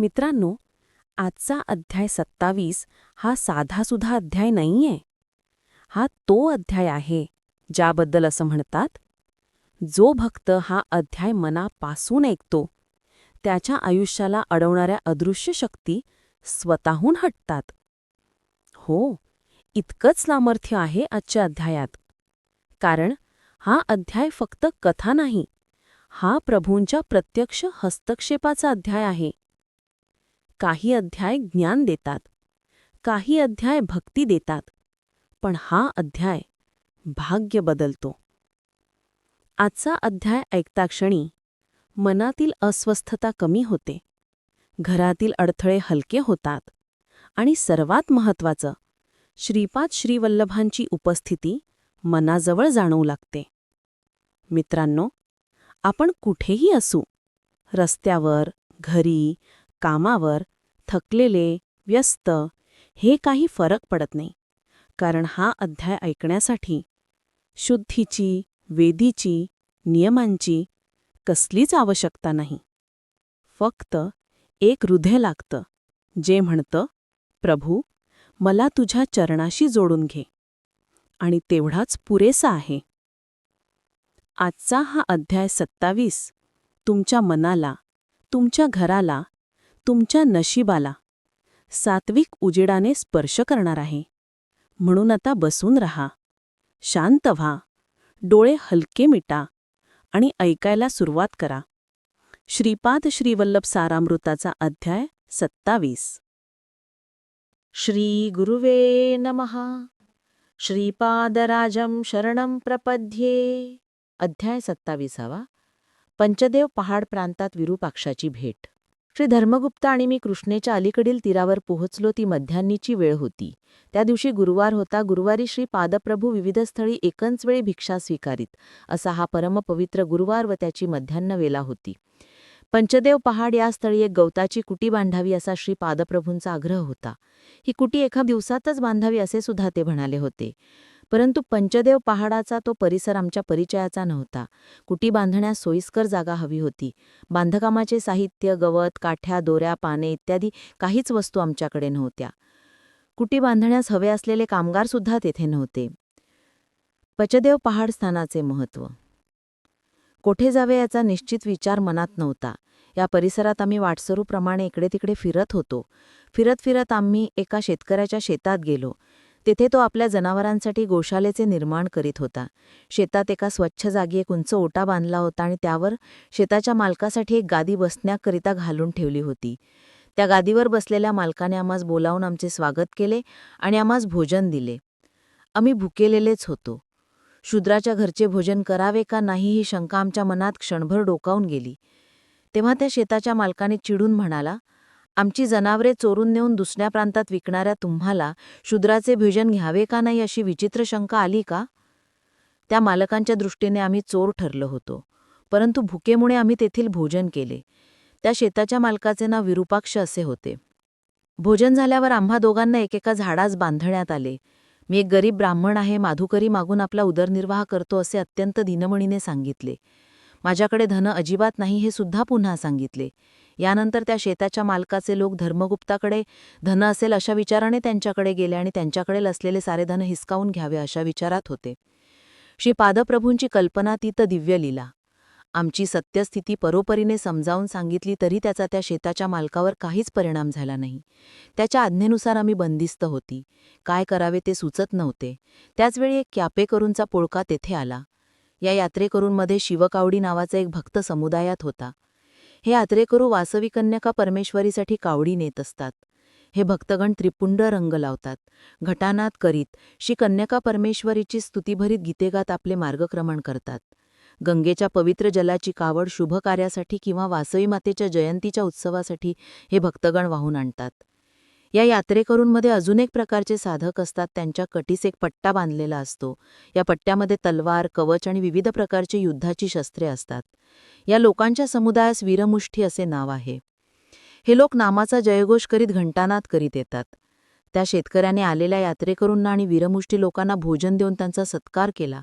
मित्रांनो आजचा अध्याय सत्तावीस हा साधासुधा अध्याय नाहीये. हा तो अध्याय आहे ज्याबद्दल असं म्हणतात जो भक्त हा अध्याय मनापासून ऐकतो त्याच्या आयुष्याला अडवणाऱ्या अदृश्य शक्ती स्वतःहून हटतात. हो इतकंच सामर्थ्य आहे आजच्या अध्यायात. कारण हा अध्याय फक्त कथा नाही हा प्रभूंच्या प्रत्यक्ष हस्तक्षेपाचा अध्याय आहे. काही अध्याय ज्ञान देतात काही अध्याय भक्ती देतात पण हा अध्याय भाग्य बदलतो. आजचा अध्याय ऐकता क्षणी मनातील अस्वस्थता कमी होते घरातील अडथळे हलके होतात आणि सर्वात महत्वाचं श्रीपाद श्रीवल्लभांची उपस्थिती मनाजवळ जाणवू लागते. मित्रांनो आपण कुठेही असू रस्त्यावर घरी कामावर थकलेले व्यस्त हे काही फरक पडत नाही. कारण हा अध्याय ऐकण्यासाठी शुद्धीची वेदीची नियमांची कसलीच आवश्यकता नाही. फक्त एक हृदय लागतं जे म्हणतं प्रभू मला तुझ्या चरणाशी जोडून घे. आणि तेवढाच पुरेसा आहे. आजचा हा अध्याय सत्तावीस. तुमच्या मनाला तुमच्या घराला तुमच्या नशिबाला सात्विक उजेडाने स्पर्श करणार आहे. म्हणून आता बसून रहा. शांत व्हा. डोळे हलके मिटा आणि ऐकायला सुरुवात करा. श्रीपाद श्रीवल्लभ सारामृताचा अध्याय सत्तावीस. श्री गुरुवे नमः. श्रीपादराजं शरणं प्रपद्ये. अध्याय सत्तावीसावा. पंचदेव पहाड प्रांतात विरूपाक्षाची भेट. श्री धर्मगुप्त आणि मी कृष्णेच्या अलीकडील तीरावर पोहोचलो. ती मध्यान्नीची वेळ होती. त्या दिवशी गुरुवार होता. गुरुवारी श्री पादप्रभू विविध स्थळी एकंच वेळी भिक्षा स्वीकारीत. असा हा परमपवित्र गुरुवार व त्याची मध्यान्न वेला होती. पंचदेव पहाड या स्थळी एक गवताची कुटी बांधावी असा श्री पादप्रभूंचा आग्रह होता. ही कुटी एका दिवसातच बांधावी असे सुद्धा ते म्हणाले होते. परंतु पंचदेव पहाडाचा तो परिसर आमच्या परिचयाचा नव्हता. कुटी बांधण्यास सोयीस्कर जागा हवी होती. बांधकामाचे साहित्य गवत काठ्या दोऱ्या पाने इत्यादी काहीच वस्तू आमच्याकडे नव्हत्या. कुटी बांधण्यास हवे असलेले कामगारसुद्धा तेथे नव्हते. पचदेव पहाड स्थानाचे महत्त्व कोठे जावे याचा निश्चित विचार मनात नव्हता. या परिसरात आम्ही वाटसरूप्रमाणे इकडे तिकडे फिरत होतो. फिरत फिरत आम्ही एका शेतकऱ्याच्या शेतात गेलो. तेथे तो आपल्या जनावरांसाठी गोशालेचे निर्माण करीत होता. शेतात एका स्वच्छ जागी एक उंच ओटा बांधला होता आणि त्यावर शेताच्या मालकासाठी एक गादी बसण्याकरिता घालून ठेवली होती. त्या गादीवर बसलेल्या मालकाने आम्हास बोलावून आमचे स्वागत केले आणि आम्हास भोजन दिले. आम्ही भुकेलेलेच होतो. शूद्राच्या घरचे भोजन करावे का नाही ही शंका आमच्या मनात क्षणभर डोकावून गेली. तेव्हा त्या शेताच्या मालकाने चिडून म्हणाला आमची जनावरे चोरून नेऊन दुसऱ्या प्रांतात विकणाऱ्या तुम्हाला शूद्राचे भिजन घ्यावे का नाही अशी विचित्र शंका आली का? त्या मालकांच्या दृष्टीने आम्ही चोर ठरलो होतो. परंतु भुकेमुळे आम्ही तेथील भोजन केले. त्या शेताच्या मालकाचे नाव विरूपाक्ष असे होते. भोजन झाल्यावर आम्हा दोघांना एकेका झाडास बांधण्यात आले. मी एक गरीब ब्राह्मण आहे माधुकरी मागून आपला उदरनिर्वाह करतो असे अत्यंत दिनमणीने सांगितले. माझ्याकडे धन अजिबात नाही हे सुद्धा पुन्हा सांगितले. यानंतर त्या शेताच्या मालकाचे लोक धर्मगुप्ताकडे धन असेल अशा विचाराने त्यांच्याकडे गेले आणि त्यांच्याकडे असलेले सारे धन हिसकावून घ्यावे अशा विचारात होते. श्री पादप्रभूंची कल्पना ती तर दिव्य लीला. आमची सत्यस्थिती परोपरीने समजावून सांगितली तरी त्याचा त्या शेताच्या मालकावर काहीच परिणाम झाला नाही. त्याच्या आज्ञेनुसार आम्ही बंदिस्त होती. काय करावे ते सुचत नव्हते. त्याचवेळी एक कॅपेकरूंचा पोळका तेथे आला. या यात्रेकरूंमध्ये शिवकावडी नावाचा एक भक्त समुदायात होता. हे यात्रेकरू वासवी कन्यका परमेश्वरीसाठी कावडी नेत असतात. हे भक्तगण त्रिपुंड रंग लावतात. घटानात करीत श्री कन्यका परमेश्वरीची स्तुतीभरीत गीतेगात आपले मार्गक्रमण करतात. गंगेच्या पवित्र जलाची कावड शुभ कार्यासाठी किंवा वासवी मातेच्या जयंतीच्या उत्सवासाठी हे भक्तगण वाहून आणतात. या यात्रेकरूंमध्ये अजून एक प्रकारचे साधक असतात त्यांच्या कटीस एक पट्टा बांधलेला असतो. या पट्ट्यामध्ये तलवार कवच आणि विविध प्रकारची युद्धाची शस्त्रे असतात. या लोकांच्या समुदायास वीरमुष्ठी असे नाव आहे. हे लोक नामाचा जयघोष करीत घंटानाद करीत येतात. त्या शेतकऱ्याने आलेल्या यात्रेकरूंना आणि वीरमुष्टी लोकांना भोजन देऊन त्यांचा सत्कार केला.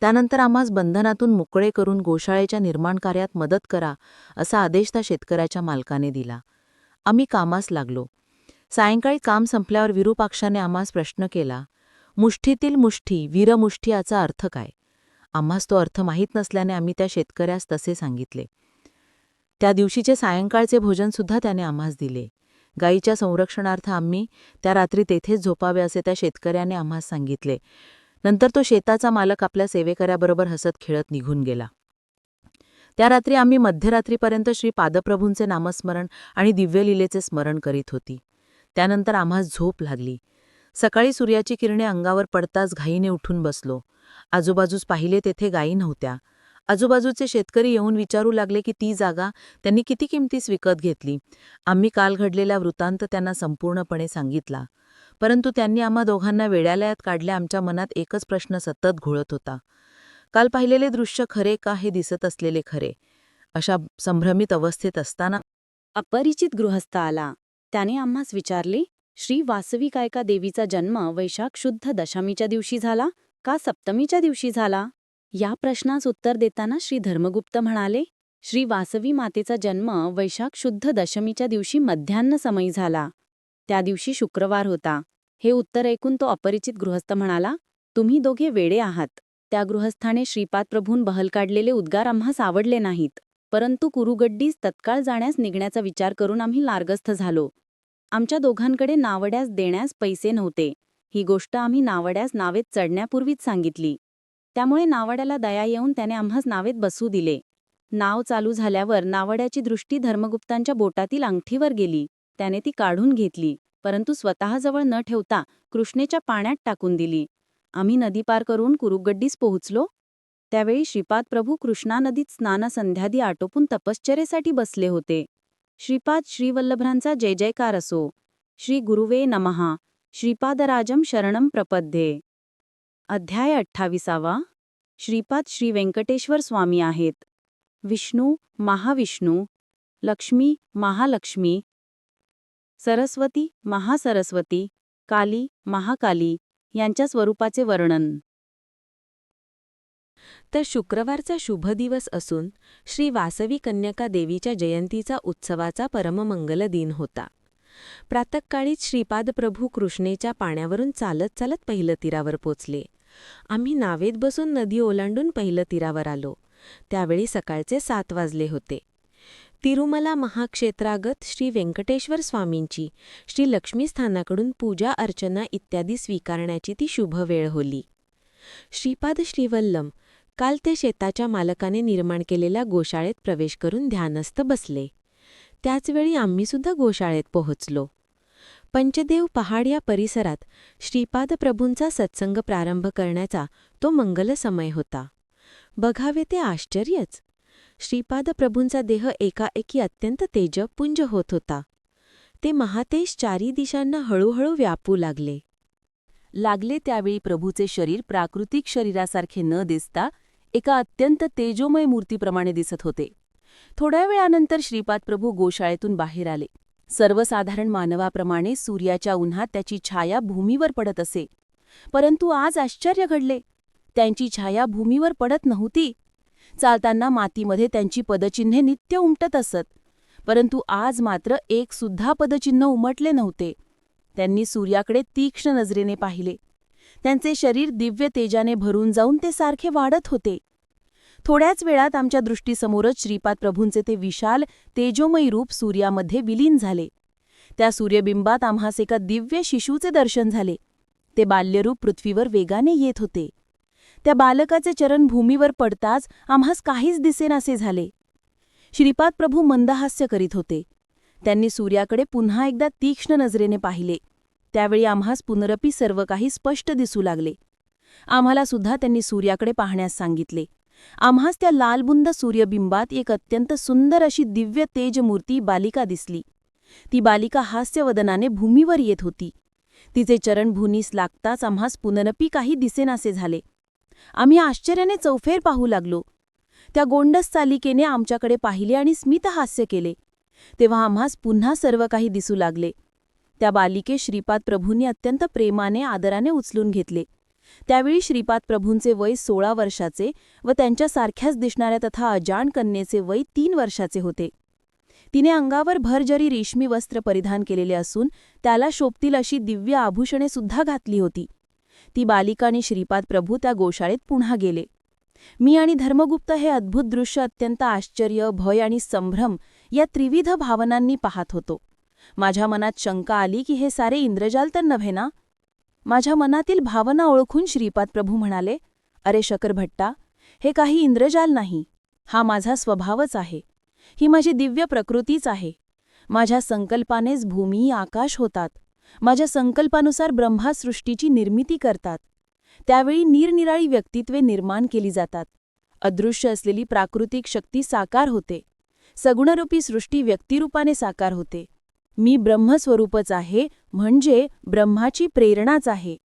त्यानंतर आम्हास बंधनातून मोकळे करून गोशाळेच्या निर्माण कार्यात मदत करा असा आदेश त्या शेतकऱ्याच्या मालकाने दिला. आम्ही कामास लागलो. सायंकाळी काम संपल्यावर विरूपाक्षाने आम्हास प्रश्न केला मुष्ठीतील मुष्ठी वीरमुष्ठी याचा अर्थ काय? आम्हास तो अर्थ माहीत नसल्याने आम्ही त्या शेतकऱ्यास तसे सांगितले. त्या दिवशीचे सायंकाळचे भोजनसुद्धा त्याने आम्हास दिले. गायीच्या संरक्षणार्थ आम्ही त्या रात्री तेथेच झोपावे असे त्या शेतकऱ्याने आम्हास सांगितले. नंतर तो शेताचा मालक आपल्या सेवेकऱ्याबरोबर हसत खेळत निघून गेला. त्या रात्री आम्ही मध्यरात्रीपर्यंत श्री पादप्रभूंचे नामस्मरण आणि दिव्यलीलेचे स्मरण करीत होती. त्यानंतर आम्हा झोप लागली. सकाळी सूर्याची किरणे अंगावर पडताच घाईने उठून बसलो. आजूबाजूस पाहिले तेथे गायी नव्हत्या. आजूबाजूचे शेतकरी येऊन विचारू लागले की ती जागा त्यांनी किती किमतीस विकत घेतली. आम्ही काल घडलेला वृत्तांत त्यांना संपूर्णपणे सांगितला. परंतु त्यांनी आम्हा दोघांना वेड्यालयात काढले आमच्या मनात एकच प्रश्न सतत घोळत होता. काल पाहिलेले दृश्य खरे का हे दिसत असलेले खरे? अशा संभ्रमित अवस्थेत असताना अपरिचित गृहस्थ आला. त्याने आम्हास विचारले श्री वासविकायका देवीचा जन्म वैशाख शुद्ध दशमीच्या दिवशी झाला का सप्तमीच्या दिवशी झाला या प्रश्नास उत्तर देताना श्री धर्मगुप्त म्हणाले श्री वासवी मातेचा जन्म वैशाख शुद्ध दशमीच्या दिवशी मध्यान्न समयी झाला. त्या दिवशी शुक्रवार होता हे उत्तर ऐकून तो अपरिचित गृहस्थ म्हणाला तुम्ही दोघे वेडे आहात. त्या गृहस्थाने श्रीपाद प्रभून बहल काढलेले उद्गार आम्हास आवडले नाहीत. परंतु कुरुगड्डीस तत्काळ जाण्यास निघण्याचा विचार करून आम्ही लार्गस्थ झालो. आमच्या दोघांकडे नावड्यास देण्यास पैसे नव्हते. ही गोष्ट आम्ही नावड्यास नावेत चढण्यापूर्वीच सांगितली. त्यामुळे नावड्याला दया येऊन त्याने आम्हास नावेत बसू दिले. नाव चालू झाल्यावर नावड्याची दृष्टी धर्मगुप्तांच्या बोटातील अंगठीवर गेली. त्याने ती काढून घेतली. परंतु स्वतःजवळ न ठेवता कृष्णेच्या पाण्यात टाकून दिली. आम्ही नदी पार करून कुरुगड्डीस पोहोचलो. त्यावेळी श्रीपाद प्रभू कृष्णा नदीत स्नानसंध्यादी आटोपून तपश्चर्येसाठी बसले होते. श्रीपाद श्रीवल्लभरांचा जय जयकार असो. श्री गुरुवे नमहा श्रीपादराजम शरणम प्रपद्ये. अध्याय अठ्ठावीसावा. श्रीपाद श्री व्यंकटेश्वर स्वामी आहेत. विष्णू महाविष्णू लक्ष्मी महालक्ष्मी सरस्वती महासरस्वती काली महाकाली यांच्या स्वरूपाचे वर्णन. तर शुक्रवारचा शुभ दिवस असून श्री वासवी कन्यका देवीच्या जयंतीचा उत्सवाचा परममंगल दिन होता. प्रातकाळीच श्रीपाद प्रभू कृष्णेच्या पाण्यावरून चालत चालत पहिलं तीरावर पोचले. आम्ही नावेत बसून नदी ओलांडून पहिलं तीरावर आलो. त्यावेळी सकाळचे सात वाजले होते. तिरुमला महाक्षेत्रागत श्री व्यंकटेश्वर स्वामींची श्री लक्ष्मीस्थानाकडून पूजा अर्चना इत्यादी स्वीकारण्याची ती शुभ वेळ होली. श्रीपाद श्रीवल्लम काल ते शेताच्या मालकाने निर्माण केलेल्या गोशाळेत प्रवेश करून ध्यानस्थ बसले. त्याचवेळी आम्हीसुद्धा गोशाळेत पोहोचलो. पंचदेव पहाड या परिसरात श्रीपाद प्रभूंचा सत्संग प्रारंभ करण्याचा तो मंगल समय होता. बघावे ते आश्चर्यच! श्रीपाद प्रभूंचा देह एकाएकी अत्यंत तेजपुंज होत होता. ते महातेश चारी दिशांना हळूहळू व्यापू लागले. लागले त्यावेळी प्रभूचे शरीर प्राकृतिक शरीरासारखे न दिसता एका अत्यंत तेजोमय मूर्तीप्रमाणे दिसत होते. थोड्या वेळानंतर श्रीपाद प्रभू गोशाळेतून बाहेर आले. सर्वसाधारण मानवाप्रमाणे सूर्याच्या उन्हात त्याची छाया भूमीवर पडत असे. परंतु आज आश्चर्य घडले. त्यांची छाया भूमीवर पडत नव्हती. चालताना मातीमध्ये त्यांची पदचिन्हे नित्य उमटत असत. परंतु आज मात्र एक सुद्धा पदचिन्ह उमटले नव्हते. त्यांनी सूर्याकडे तीक्ष्ण नजरेने पाहिले. त्यांचे शरीर दिव्य तेजाने भरून जाऊन ते सारखे वाढत होते. थोड्याच वेळात आमच्या दृष्टीसमोरच श्रीपाद प्रभूंचे ते विशाल तेजोमयी रूप सूर्यामध्ये विलीन झाले. त्या सूर्यबिंबात आम्हास एका दिव्य शिशूचे दर्शन झाले. ते बाल्यरूप पृथ्वीवर वेगाने येत होते. त्या बालकाचे चरण भूमीवर पडताच आम्हास काहीच दिसेनासे झाले. श्रीपाद प्रभू मंदहास्य करीत होते. त्यांनी सूर्याकडे पुन्हा एकदा तीक्ष्ण नजरेने पाहिले. त्यावेळी आम्हास पुनरपी सर्व काही स्पष्ट दिसू लागले. आम्हाला सुद्धा त्यांनी सूर्याकडे पाहण्यास सांगितले. आम्हास त्या लालबुंद सूर्यबिंबात एक अत्यंत सुंदर अशी दिव्य तेजमूर्ती बालिका दिसली. ती बालिका हास्यवदनाने भूमीवर येत होती. तिचे चरण भूनीस लागताच आम्हास पुनरपी काही दिसेनासे झाले. आम्ही आश्चर्याने चौफेर पाहू लागलो. त्या गोंडस चालिकेने आमच्याकडे पाहिले आणि स्मितहास्य केले. तेव्हा आम्हास पुन्हा सर्व काही दिसू लागले. त्या बालिके श्रीपाद प्रभूंनी अत्यंत प्रेमाने आदराने उचलून घेतले. त्यावेळी श्रीपाद प्रभूंचे वय सोळा वर्षाचे व त्यांच्यासारख्याच दिसणाऱ्या तथा अजाण कन्येचे वय तीन वर्षाचे होते. तिने अंगावर भरजरी रेशमी वस्त्र परिधान केलेले असून त्याला शोभतील अशी दिव्य आभूषणे सुद्धा घातली होती. ती बालिका आणि श्रीपाद प्रभू त्या गोशाळेत पुन्हा गेले. मी आणि धर्मगुप्त हे अद्भुत दृश्य अत्यंत आश्चर्य भय आणि संभ्रम या त्रिविध भावनांनी पाहत होतो. माझ्या मनात शंका आली की हे सारे इंद्रजाल तर नव्हे ना? माझ्या मनातील भावना ओळखून श्रीपाद प्रभू म्हणाले अरे शकरभट्टा हे काही इंद्रजाल नाही. हा माझा स्वभावच आहे. ही माझी दिव्य प्रकृतीच आहे. माझ्या संकल्पानेच भूमी आकाश होतात. माझ्या संकल्पानुसार ब्रह्मासृष्टीची निर्मिती करतात. त्यावेळी निरनिराळी व्यक्तित्वे निर्माण केली जातात. अदृश्य असलेली प्राकृतिक शक्ती साकार होते. सगुणरूपी सृष्टी व्यक्तिरूपाने साकार होते. मी ब्रह्मस्वरूपच आहे म्हणजे ब्रह्माची प्रेरणाच आहे.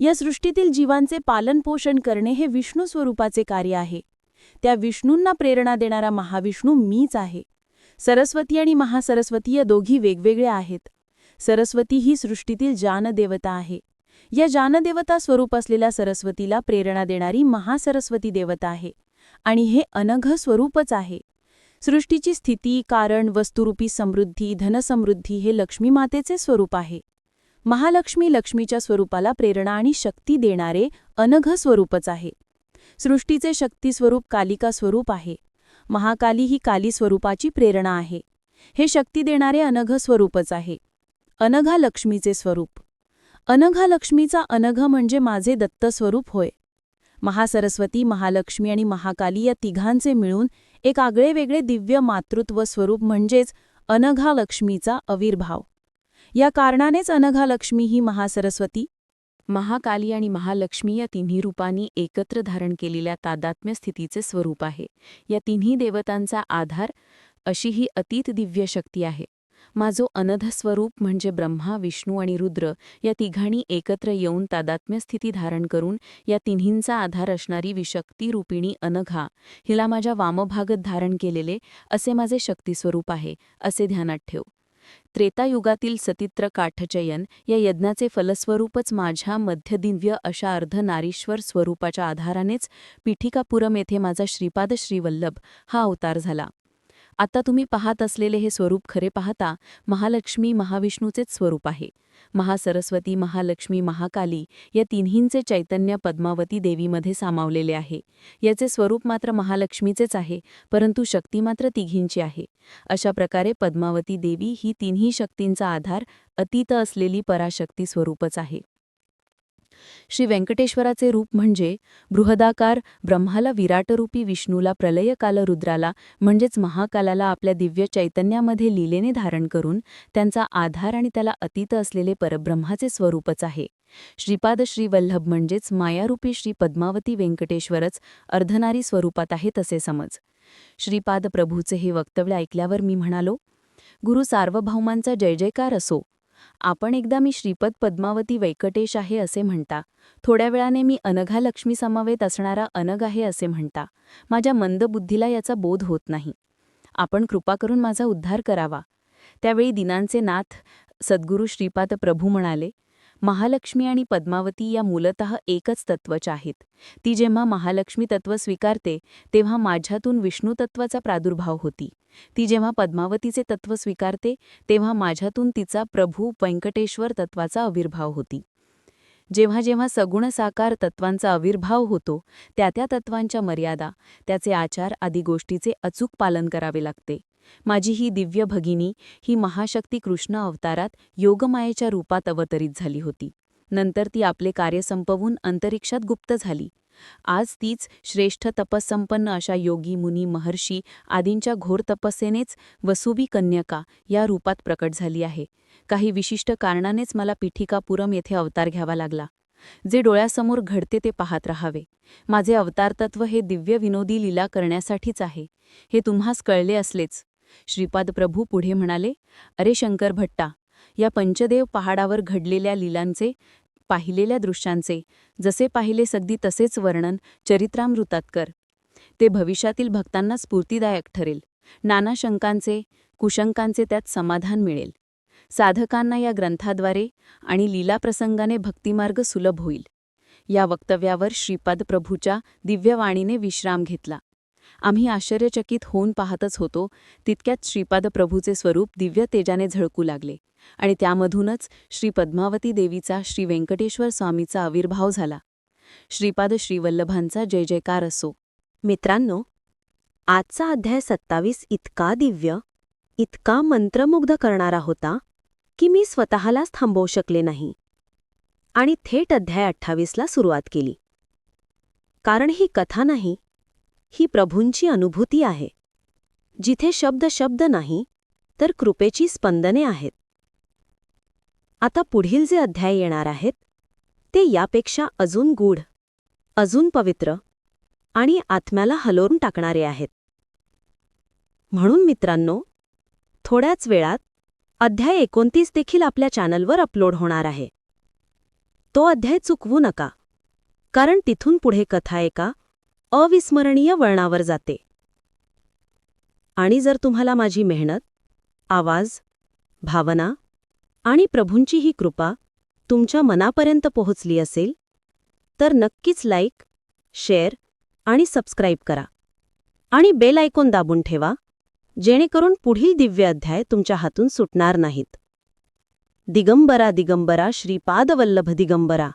या सृष्टीतील जीवांचे पालनपोषण करणे हे विष्णू स्वरूपाचे कार्य आहे. त्या विष्णूंना प्रेरणा देणारा महाविष्णू मीच आहे. सरस्वती आणि महासरस्वती या दोघी वेगवेगळ्या आहेत. सरस्वती ही सृष्टीतील जानदेवता आहे. या जानदेवता स्वरूप असलेल्या सरस्वतीला प्रेरणा देणारी महासरस्वती देवता आहे. आणि हे अनघ स्वरूपच आहे. सृष्टीची स्थिती कारण वस्तुरूपी समृद्धी धनसमृद्धी हे लक्ष्मीमातेचे स्वरूप आहे. महालक्ष्मी लक्ष्मीच्या स्वरूपाला प्रेरणा आणि शक्ती देणारे अनघ स्वरूपच आहे. सृष्टीचे शक्तिस्वरूप कालिका स्वरूप आहे. महाकाली ही काली स्वरूपाची प्रेरणा आहे. हे शक्ती देणारे अनघ स्वरूपच आहे. अनघा लक्ष्मीचे स्वरूप. अनघा लक्ष्मीचा अनघ म्हणजे माझे दत्तस्वरूप होय. महासरस्वती महालक्ष्मी आणि महाकाली या तिघांचे मिळून एक आगळेवेगळे दिव्य मातृत्व स्वरूप म्हणजेच अनघा लक्ष्मीचा अविर्भाव. या कारणानेच अनघा लक्ष्मी ही महासरस्वती महाकाली आणि महालक्ष्मी या तिन्ही रूपांनी एकत्र धारण केलेल्या तादात्म्य स्थितीचे स्वरूप आहे. या तिन्ही देवतांचा आधार अशी ही अतीत दिव्य शक्ती आहे. माझो अनध स्वरूप म्हणजे ब्रह्मा विष्णू आणि रुद्र या तिघांनी एकत्र येऊन तादात्म्य स्थिती धारण करून या तिन्हींचा आधार असणारी विशक्ती रूपिणी अनघा हिला माझ्या वामभागत धारण केलेले असे माझे शक्तीस्वरूप आहे असे ध्यानात ठेव. त्रेतायुगातील सतित्र काठचयन या यज्ञाचे फलस्वरूपच माझ्या मध्यदिव्य अशा अर्ध नारीश्वर स्वरूपाच्या आधारानेच पीठिकापुरम येथे माझा श्रीपाद श्रीवल्लभ हा अवतार झाला. आता तुम्ही पाहत असलेले हे स्वरूप खरे पाहता महालक्ष्मी महाविष्णूचेच स्वरूप आहे. महासरस्वती महालक्ष्मी महाकाली या तिन्हींचे चैतन्य पद्मावती देवीमध्ये सामावलेले आहे. याचे स्वरूप मात्र महालक्ष्मीचेच आहे परंतु शक्ती मात्र तिघींची आहे. अशा प्रकारे पद्मावती देवी ही तिन्ही शक्तींचा आधार अतीत असलेली पराशक्ती स्वरूपच आहे. श्री व्यंकटेश्वराचे रूप म्हणजे बृहदाकार ब्रह्माला विराटरूपी विष्णूला प्रलयकाल रुद्राला म्हणजेच महाकालाला आपल्या दिव्य चैतन्यामध्ये लीलेने धारण करून त्यांचा आधार आणि त्याला अतीत असलेले परब्रह्माचे स्वरूपच आहे. श्रीपाद श्रीवल्लभ म्हणजेच मायारूपी श्री पद्मावती व्यंकटेश्वरच अर्धनारी स्वरूपात आहे तसे समज. श्रीपाद प्रभूचे हे वक्तव्य ऐकल्यावर मी म्हणालो गुरु सार्वभौमांचा जय जयकार असो. आपण एकदा मी श्रीपद पद्मावती वैकटेश आहे असे म्हणता. थोड्या वेळाने मी अनघा लक्ष्मी समवेत असणारा अनग आहे असे म्हणता. माझ्या मंदबुद्धीला याचा बोध होत नाही. आपण कृपा करून माझा उद्धार करावा. त्यावेळी दिनांचे नाथ सद्गुरू श्रीपाद प्रभू म्हणाले महालक्ष्मी आणि पद्मावती या मूलतः एकच तत्वच आहेत. ती जेव्हा महालक्ष्मी तत्व स्वीकारते तेव्हा माझ्यातून विष्णू तत्वाचा प्रादुर्भाव होती. ती जेव्हा पद्मावतीचे तत्व स्वीकारते तेव्हा माझ्यातून तिचा प्रभू व्यंकटेश्वर तत्वाचा आविर्भाव होती. जेव्हा जेव्हा सगुण साकार तत्वांचा आविर्भाव होतो त्या त्या तत्वांच्या मर्यादा त्याचे आचार आदी गोष्टीचे अचूक पालन करावे लागते. माझी ही दिव्य भगिनी ही महाशक्ती कृष्ण अवतारात योगमायेच्या रूपात अवतरित झाली होती. नंतर ती आपले कार्य संपवून अंतरिक्षात गुप्त झाली. आज तीच श्रेष्ठ तपस्संपन्न अशा योगी मुनी महर्षी आदींच्या घोर तपस्सेनेच वसुबी कन्यका या रूपात प्रकट झाली आहे. काही विशिष्ट कारणानेच मला पिठिकापुरम येथे अवतार घ्यावा लागला. जे डोळ्यासमोर घडते ते पाहत राहावे. माझे अवतारतत्व हे दिव्य विनोदी लीला करण्यासाठीच आहे. हे तुम्हास कळले असलेच. श्रीपाद प्रभू पुढे म्हणाले अरे शंकर भट्टा या पंचदेव पहाडावर घडलेल्या लीलांचे पाहिलेल्या दृश्यांचे जसे पाहिले सगदी तसेच वर्णन चरित्रामृतात कर. ते भविष्यातील भक्तांना स्फूर्तिदायक ठरेल. नाना शंकांचे कुशंकांचे त्यात समाधान मिळेल. साधकांना या ग्रंथाद्वारे आणि लीलाप्रसंगाने भक्तिमार्ग सुलभ होईल. या वक्तव्यावर श्रीपाद प्रभूच्या दिव्यवाणीने विश्राम घेतला. आम्ही आश्चर्यचकित होऊन पाहतच होतो. तितक्यात श्रीपाद प्रभूचे स्वरूप दिव्य तेजाने झळकू लागले आणि त्यामधूनच श्री पद्मावती देवीचा श्री व्यंकटेश्वर स्वामीचा आविर्भाव झाला. श्रीपाद श्रीवल्लभांचा जय जयकार असो. मित्रांनो आजचा अध्याय सत्तावीस इतका दिव्य इतका मंत्रमुग्ध करणारा होता की मी स्वतःलाच थांबवू शकले नाही. आणि थेट अध्याय अठ्ठावीसला सुरुवात केली. कारण ही कथा नाही ही प्रभूंची अनुभूती आहे. जिथे शब्द शब्द नाही तर कृपेची स्पंदने आहेत. आता पुढील जे अध्याय येणार आहेत ते यापेक्षा अजून गूढ अजून पवित्र आणि आत्म्याला हलवून टाकणारे आहेत. म्हणून मित्रांनो थोड्याच वेळात अध्याय एकोणतीस देखील आपल्या चॅनलवर अपलोड होणार आहे. तो अध्याय चुकवू नका कारण तिथून पुढे कथा एका अविस्मरणीय वळणावर जाते. आणि जर तुम्हाला माझी मेहनत आवाज भावना आणि प्रभूंची ही कृपा तुमच्या मनापर्यंत पोहोचली असेल तर नक्कीच लाईक शेअर आणि सबस्क्राईब करा. आणि बेल आयकॉन दाबून ठेवा जेणेकरून पुढील दिव्य अध्याय तुमच्या हातून सुटणार नाहीत. दिगंबरा दिगंबरा श्रीपादवल्लभ दिगंबरा.